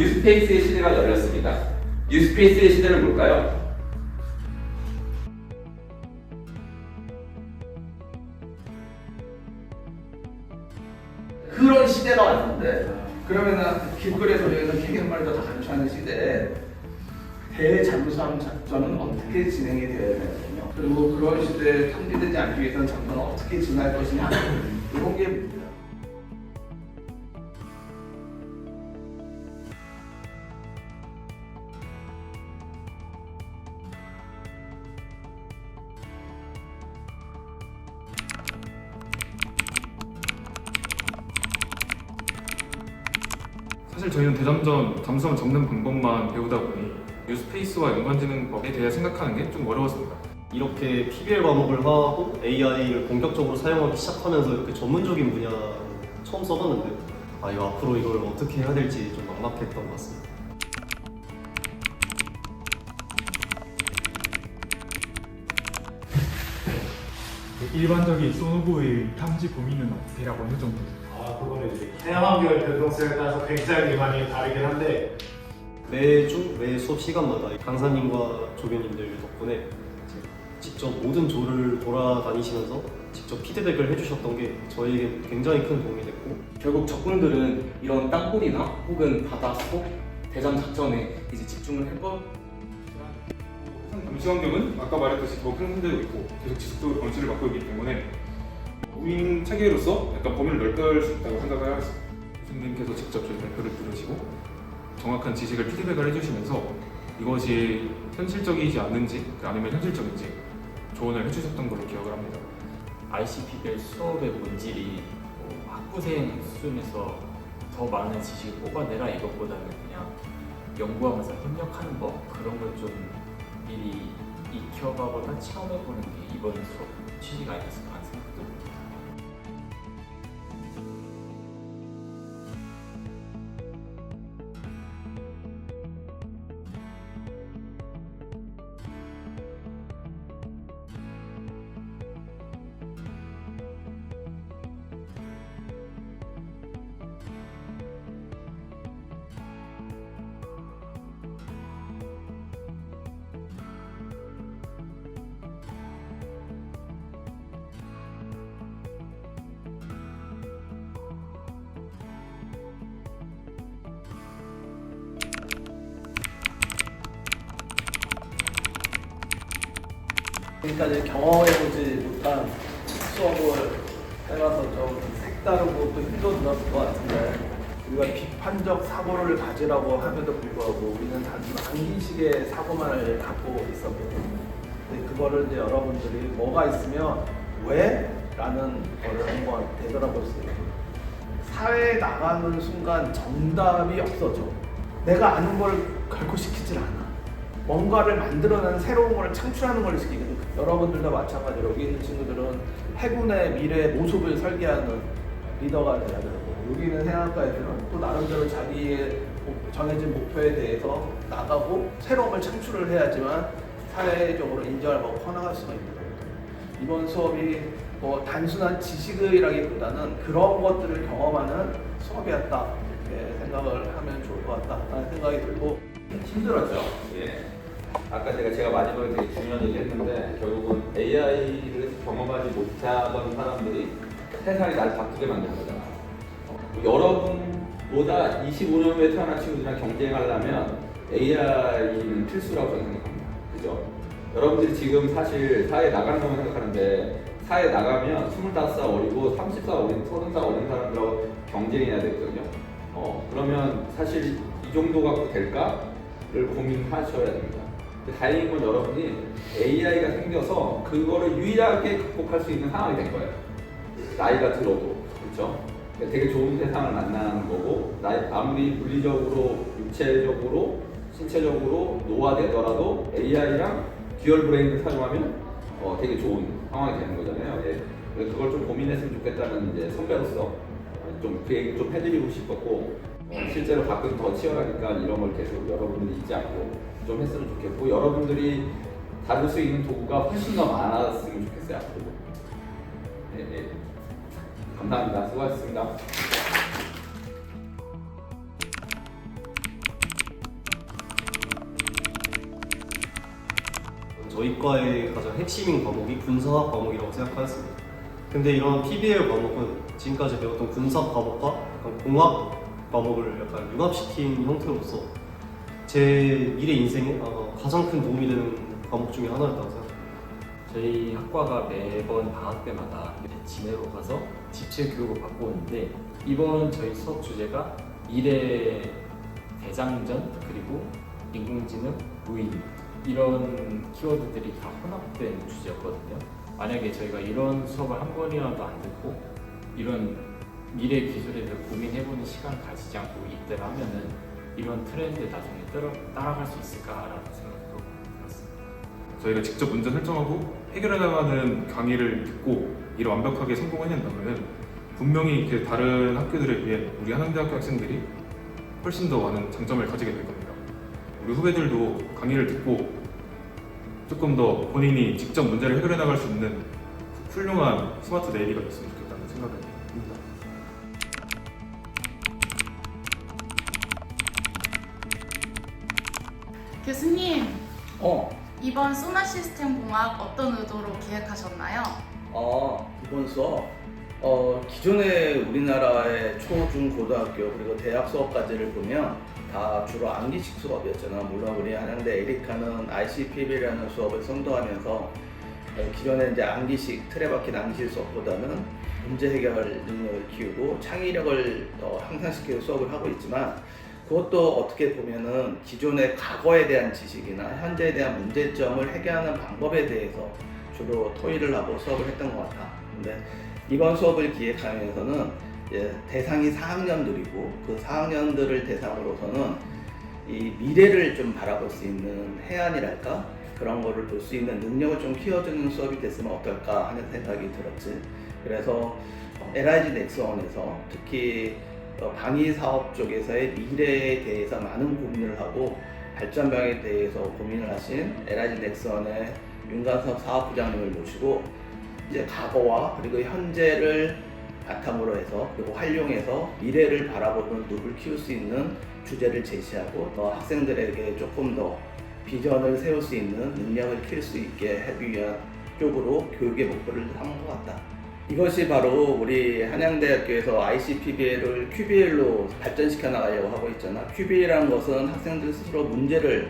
뉴스페이스의 시대가 열렸습니다. 뉴스페이스의 시대는 뭘까요? 그런 시대가 왔는데 그러면은 길거리에 돌려있는 개개말도 다 감시하는 시대에 대잠수함 작전은 어떻게 진행이 되어야 되느냐 그리고 그런 시대에 탐지되지 않기 위해서는 장소는 어떻게 진화할 것이냐 이런 게 사실 저희는 대잠전 잠수함 접는 방법만 배우다 보니 뉴스페이스와 연관지능법에 대해 생각하는 게 좀 어려웠습니다. 이렇게 PBL 과목을 하고 AI를 본격적으로 사용하기 시작하면서 이렇게 전문적인 분야 처음 써봤는데 아 이거 앞으로 이걸 어떻게 해야 될지 좀 막막했던 것 같습니다. 일반적인 소노부의 탐지 범위는 대략 어느 정도? 아, 그거는 이제 해양환경 변동성에 따라서 굉장히 많이 다르긴 한데 매주 매 수업 시간마다 강사님과 조교님들 덕분에 이제 직접 모든 조를 돌아다니시면서 직접 피드백을 해주셨던 게 저에게 굉장히 큰 도움이 됐고 결국 적군들은 이런 땅굴이나 혹은 바닷속 대잠 작전에 이제 집중을 해버 감시 환경은 아까 말했듯이 더 팽성되고 있고 계속 지속적으로 감시를 받고 있기 때문에 무인 체계로서 약간 범위를 넓힐 수 있다고 생각을 하겠습니다. 교수님께서 직접 저희 발표를 들으시고 정확한 지식을 피드백을 해주시면서 이것이 현실적이지 않는지 아니면 현실적인지 조언을 해주셨던 걸로 기억을 합니다. ICP별 수업의 본질이 뭐 학부생 수준에서 더 많은 지식을 뽑아내라 이것보다는 그냥 연구하면서 협력하는 법 그런 걸좀 미리 익혀가거나 체험해보는 게 이번 수업 취지가 아니었을까 지금까지 경험해보지 못한 수업을 해봐서 좀 색다르고 또 힘들었을 것 같은데 우리가 비판적 사고를 가지라고 함에도 불구하고 우리는 단순 암기식의 사고만을 갖고 있었거든요. 그거를 이제 여러분들이 뭐가 있으면 왜? 라는 거를 한번 되돌아볼 수 있어요. 사회에 나가는 순간 정답이 없어져. 내가 아는 걸 결코 시키질 않아. 뭔가를 만들어내는 새로운 걸 창출하는 걸 시키거든. 여러분들도 마찬가지로 여기 있는 친구들은 해군의 미래 모습을 설계하는 리더가 돼야 되고 여기 있는 애들은 또 나름대로 자기의 목- 정해진 목표에 대해서 나가고 새로운 걸 창출을 해야지만 사회적으로 인정을 받고 커나갈 수가 있는 거거든요. 이번 수업이 뭐 단순한 지식이라기보다는 그런 것들을 경험하는 수업이었다 이렇게 생각을 하면 좋을 것 같다라는 생각이 들고 힘들었죠. 예. 아까 제가 제가 마지막에 되게 중요한 얘기 했는데 결국은 AI를 경험하지 못하던 사람들이 세상이 날 바꾸게 만든 거잖아. 어, 여러분보다 25년 후에 태어난 친구들이랑 경쟁하려면 AI는 필수라고 저는 생각합니다. 그죠? 여러분들이 지금 사실 사회에 나가는 것만 생각하는데 사회에 나가면 25살 어리고 30살 어린, 30살 어린 사람들하고 경쟁해야 되거든요. 어, 그러면 사실 이 정도 갖고 될까를 고민하셔야 됩니다. 다행인 건 여러분이 AI가 생겨서 그거를 유일하게 극복할 수 있는 상황이 된 거예요. 나이가 들어도 그렇죠? 되게 좋은 세상을 만나는 거고 나이, 아무리 물리적으로 육체적으로 신체적으로 노화되더라도 AI랑 듀얼 브레인을 사용하면 어, 되게 좋은 상황이 되는 거잖아요. 예. 그걸 좀 고민했으면 좋겠다는 이제 선배로서 어, 좀그 얘기 좀 해드리고 싶었고 어, 음. 실제로 가끔 더 치열하니까 이런 걸 계속 여러분들이 잊지 않고 좀 했으면 좋겠고 여러분들이 다룰 수 있는 도구가 훨씬 더 많았으면 좋겠어요 앞으로. 네, 네. 감사합니다. 수고하셨습니다. 저희 과의 가장 핵심인 과목이 분석학 과목이라고 생각하였습니다. 근데 이런 PBL 과목은 지금까지 배웠던 분석 과목과 공학 과목을 약간 융합시킨 형태로서 제 미래 인생에 아마 가장 큰 도움이 되는 과목 중에 하나였다고 생각합니다. 저희 학과가 매번 방학 때마다 진해로 가서 집체 교육을 받고 오는데 이번 저희 수업 주제가 미래 대장전 그리고 인공지능, 무인 이런 키워드들이 다 혼합된 주제였거든요. 만약에 저희가 이런 수업을 한 번이라도 안 듣고 이런 미래 기술에 대해 고민해보는 시간 가지지 않고 입대를 하면은 이런 트렌드 나중에 따라, 따라갈 수 있을까라는 생각도 들었습니다. 저희가 직접 문제 설정하고 해결해 나가는 강의를 듣고 이를 완벽하게 성공해낸다면 분명히 그 다른 학교들에 비해 우리 한양대학교 학생들이 훨씬 더 많은 장점을 가지게 될 겁니다. 우리 후배들도 강의를 듣고 조금 더 본인이 직접 문제를 해결해 나갈 수 있는 훌륭한 스마트 네이비가 됐으면 좋겠다는 생각을 합니다. 교수님, 어, 이번 소나 시스템 공학 어떤 의도로 기획하셨나요? 아, 이번 수업 어, 기존의 우리나라의 초, 중, 고등학교 그리고 대학 수업까지를 보면 다 주로 암기식 수업이었잖아. 물론 우리 한양대 에리카는 ICPB라는 수업을 선도하면서 어, 기존에 이제 암기식 틀에 박힌 암기식 수업보다는 문제 해결 능력을 키우고 창의력을 어, 향상시키는 수업을 하고 있지만 그것도 어떻게 보면은 기존의 과거에 대한 지식이나 현재에 대한 문제점을 해결하는 방법에 대해서 주로 토의를 하고 수업을 했던 것 같아. 근데 이번 수업을 기획하면서는 대상이 4학년들이고 그 4학년들을 대상으로서는 이 미래를 좀 바라볼 수 있는 해안이랄까 그런 거를 볼 수 있는 능력을 좀 키워주는 수업이 됐으면 어떨까 하는 생각이 들었지. 그래서 LIG 넥스원에서 특히 어, 방위 사업 쪽에서의 미래에 대해서 많은 고민을 하고 발전방에 대해서 고민을 하신 LIG 넥스원의 윤관섭 사업부장님을 모시고 이제 과거와 그리고 현재를 바탕으로 해서 그리고 활용해서 미래를 바라보는 눕을 키울 수 있는 주제를 제시하고 더 학생들에게 조금 더 비전을 세울 수 있는 능력을 키울 수 있게 하기 위한 쪽으로 교육의 목표를 삼은 것 같다. 이것이 바로 우리 한양대학교에서 ICPBL을 QBL로 발전시켜 나가려고 하고 있잖아. QBL이라는 것은 학생들 스스로 문제를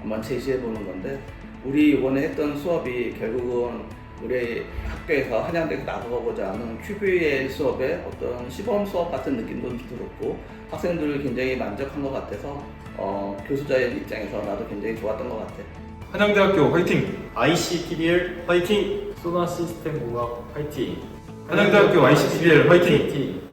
한번 제시해 보는 건데 우리 이번에 했던 수업이 결국은 우리 학교에서 한양대에서 나가고자 하는 QBL 수업의 어떤 시범 수업 같은 느낌도 들었고 학생들이 굉장히 만족한 것 같아서 어, 교수자의 입장에서 나도 굉장히 좋았던 것 같아. 한양대학교 화이팅! ICPBL 화이팅! 소나 시스템 공학 화이팅! 한양대학교 화이팅! 화이팅!